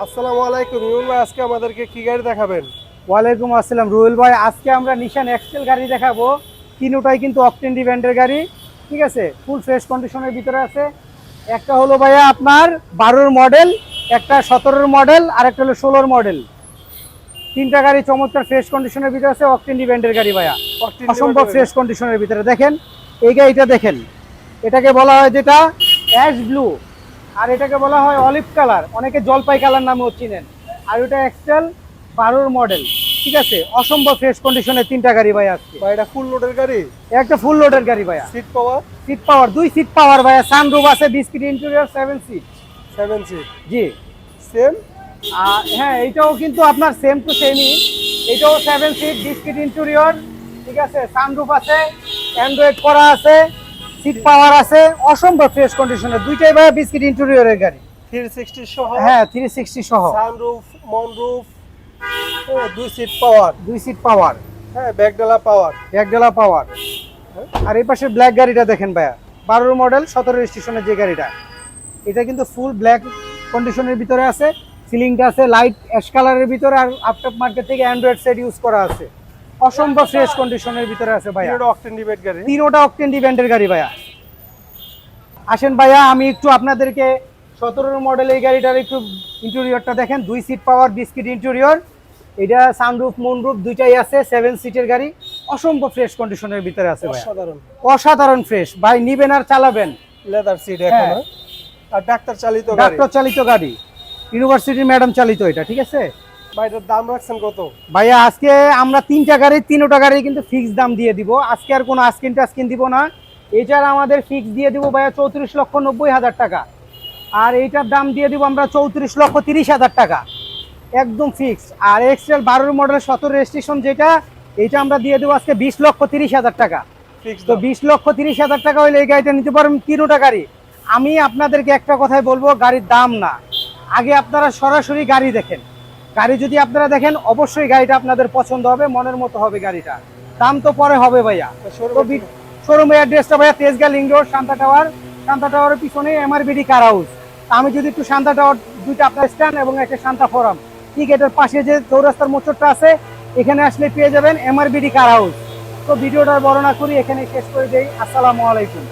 আসসালামু আলাইকুম। ইমন ভাই আজকে আমাদেরকে কি গাড়ি দেখাবেন? ওয়ালাইকুম আসসালাম রুয়েল ভাই। আজকে আমরা নিশান এক্সেল গাড়ি দেখাবো। তিনোটাই কিন্তু অকটেন ডিভেন্ডের গাড়ি ঠিক আছে? ফুল ফ্রেশ কন্ডিশনের ভিতরে আছে। একটা হলো ভাইয়া আপনার বারোর মডেল একটা সতেরোর মডেল আর একটা হলো ষোলোর মডেল তিনটা গাড়ি চমৎকার ফ্রেশ কন্ডিশনের ভিতরে আছে অকটেন ডিভেন্ডের গাড়ি ভাইয়া। অসম্ভব ফ্রেশ কন্ডিশনের ভিতরে। দেখেন এই গাড়িটা দেখেন। এটাকে বলা হয় যেটা অ্যাশ ব্লু আর এটাকে বলা হয় অলিভ কালার। অনেকে জলপাই কালার নামেও চিনেন। আর ওটা এক্সেল বারোর মডেল। ঠিক আছে? অসম্ভব ফ্রেশ কন্ডিশনের তিনটা গাড়ি ভাই ভাই এটা ফুল লোডের গাড়ি? একটা ফুল লোডের গাড়ি ভাইয়া। সিট পাওয়ার সিট পাওয়ার দুই সিট পাওয়ার ভাইয়া। সানরুফ আছে biscuit interior seven seat seven seat জি। সেম আর হ্যাঁ এইটাও কিন্তু আপনার সেম টু সেমই এটাও সেভেন সিট বিস্কিট ইন্টেরিয়র ঠিক আছে? সানরুফ আছে অ্যান্ড্রয়েড করা আছে। সিট পাওয়ার আছে অসম্ভব ফ্রেশ কন্ডিশনের দুইটাই ভাইয়া বিস্কিট ইন্টেরিয়রের গাড়ি। থ্রি সিক্সটি সহ। হ্যাঁ থ্রি সিক্সটি সহ। সানরুফ মনরুফ ও দুই সিট পাওয়ার দুই সিট পাওয়ার হ্যাঁ ব্যাকডালা পাওয়ার একডালা পাওয়ার আর এই পাশে ব্ল্যাক গাড়িটা দেখেন ভাইয়া। বারোর মডেল সতেরো স্টেশনের যে গাড়িটা। এটা কিন্তু ফুল ব্ল্যাক কন্ডিশনের ভিতরে আছে। সিলিংটা আছে লাইট অ্যাশ কালারের ভিতরে আর আফটার মার্কেট থেকে অ্যান্ড্রয়েড সেট ইউজ করা আছে। অসম্ভব ফ্রেশ কন্ডিশনের ভিতরে আছে ভাইয়া। পিরিয়ড অকটেন ডিবেট গাড়ি। তিনোটা অকটেন ডিভেন্টের গাড়ি ভাইয়া। আসেন ভাইয়া আমি একটু আপনাদেরকে সতেরোর মডেল এই গাড়িটার একটু ইন্টেরিয়রটা দেখেন। দুই সিট পাওয়ার বিস্কিট ইন্টেরিয়র এটা সানরুফ মুনরুফ দুইটাই আছে সেভেন সিটের গাড়ি। অসম্ভব ফ্রেশ কন্ডিশনের ভিতরে আছে ভাইয়া। অসাধারণ। অসাধারণ ফ্রেশ ভাই নিবেন আর চালাবেন। লেদার সিট এখন? আর ডাক্তার চালিত গাড়ি। ডাক্তার চালিত গাড়ি। ইউনিভার্সিটির ম্যাডাম চালিত এটা ঠিক আছে? ভাই এটার দাম রাখছেন কত? ভাইয়া আজকে আমরা তিনটা গাড়ি তিনোটা গাড়ি কিন্তু ফিক্স দাম দিয়ে দিব। আজকে আর কোনো আস্কিন টাস্কিন দিব না। এটার আমাদের ফিক্স দিয়ে দিব ভাইয়া চৌত্রিশ লক্ষ নব্বই হাজার টাকা। আর এইটার দাম দিয়ে দিব আমরা চৌত্রিশ লক্ষ তিরিশ হাজার টাকা। একদম ফিক্স আর এক্সেল বারোর মডেল সতেরো রেজিস্ট্রেশন যেটা এইটা আমরা দিয়ে দেবো আজকে বিশ লক্ষ তিরিশ হাজার টাকা। ফিক্স তো বিশ লক্ষ তিরিশ হাজার টাকা হলে এই গাড়িটা নিতে পারবেন তিনোটা গাড়ি আমি আপনাদেরকে একটা কথাই বলব গাড়ির দাম না। আগে আপনারা সরাসরি গাড়ি দেখেন। গাড়ি যদি আপনারা দেখেন অবশ্যই গাড়িটা আপনাদের পছন্দ হবে মনের মতো হবে গাড়িটা। দাম তো পরে হবে ভাইয়া। শোরুমের অ্যাড্রেসটা ভাইয়া Tejgaon link road Shanta tower. Shanta টাওয়ারের পিছনে এমআরবিডি কার হাউস আমি যদি একটু শান্তা টাওয়ার দুইটা আপনার স্ট্যান্ড এবং একটা শান্তা ফোরাম ঠিক এটার পাশে যে চৌরাস্তার মোচরটা আছে এখানে আসলে পেয়ে যাবেন এমআরবিডি কার হাউস তো ভিডিওটা বর্ণনা করি এখানে শেষ করে দেই। আসসালামু আলাইকুম।